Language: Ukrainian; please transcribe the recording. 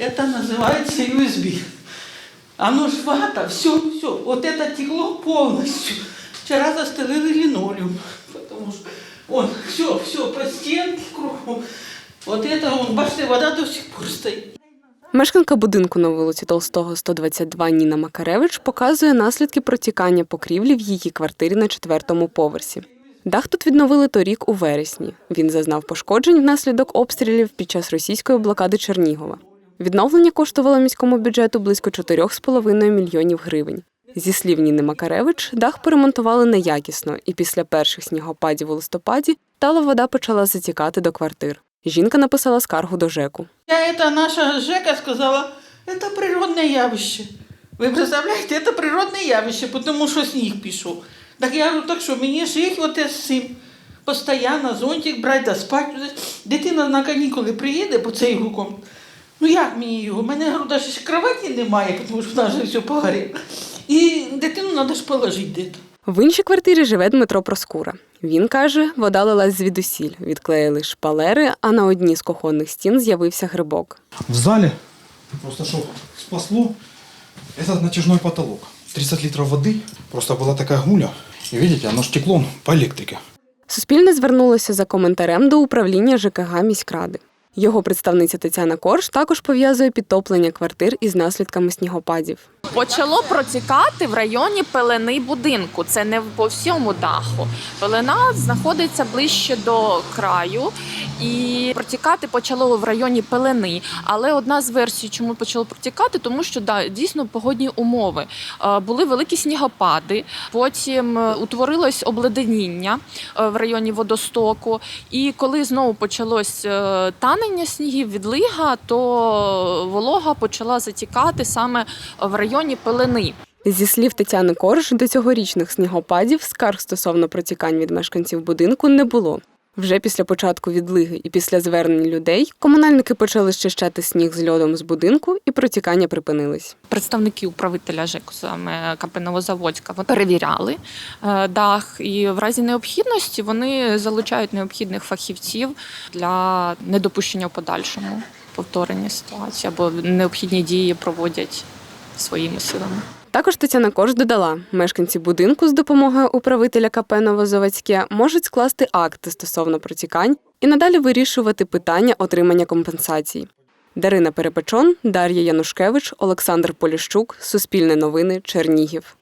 Это называется USB. Оно ж вата, все, все. Вот это текло полностью. Вчера застелили линолеум, потому что он все, все по стенке кругом. Вот это, он, бачите, вода до сих пор стоит. Мешканка будинку на вулиці Толстого, 122 Ніна Макаревич показує наслідки протікання покрівлі в її квартирі на четвертому поверсі. Дах тут відновили торік у вересні. Він зазнав пошкоджень внаслідок обстрілів під час російської блокади Чернігова. Відновлення коштувало міському бюджету близько 4,5 мільйонів гривень. Зі слів Ніни Макаревич, дах поремонтували неякісно, і після перших снігопадів у листопаді тала вода почала затікати до квартир. Жінка написала скаргу до ЖЕКу. Я это наша Жека сказала, это природное явище. Ви представляєте, це природне явище, тому що сніг пішов. Так я говорю, так що мені жить от з цим. Постоянно зонтик брати да спати. Дитина на канікули приїде по цей гуком. Ну як мені його? У мене говорю, навіть ще кроваті немає, тому що в нас же все погоріло. І дитину треба ж положити десь. В іншій квартирі живе Дмитро Проскура. Він каже, вода лилась звідусіль, відклеїли шпалери, а на одній з кухонних стін з'явився грибок. В зале, просто что спасло, этот натяжной потолок. 30 литров воды, просто была такая гуля. И видите, оно ж текло по электрике. Суспільне звернулося за коментарем до управління ЖКГ міськради. Його представниця Тетяна Корж також пов'язує підтоплення квартир із наслідками снігопадів. Почало протікати в районі пелени будинку. Це не по всьому даху. Пелена знаходиться ближче до краю, і протікати почало в районі пелени. Але одна з версій, чому почало протікати, тому що да, дійсно погодні умови. Е, Були великі снігопади, потім е, утворилось обледеніння е, в районі водостоку. І коли знову почалось танення снігів, відлига, то волога почала затікати саме в районі пелени. Зі слів Тетяни Корж, до цьогорічних снігопадів скарг стосовно протікань від мешканців будинку не було. Вже після початку відлиги і після звернень людей комунальники почали щищати сніг з льодом з будинку, і протікання припинились. Представники управителя ЖЕКу саме КП Новозаводська перевіряли е, дах, і в разі необхідності вони залучають необхідних фахівців для недопущення в подальшому повторення ситуації або необхідні дії проводять своїми силами. Також Тетяна Корж додала, мешканці будинку з допомогою управителя КП Новозаводське можуть скласти акти стосовно протікань і надалі вирішувати питання отримання компенсацій. Дарина Перепечон, Дар'я Янушкевич, Олександр Поліщук, Суспільне новини, Чернігів.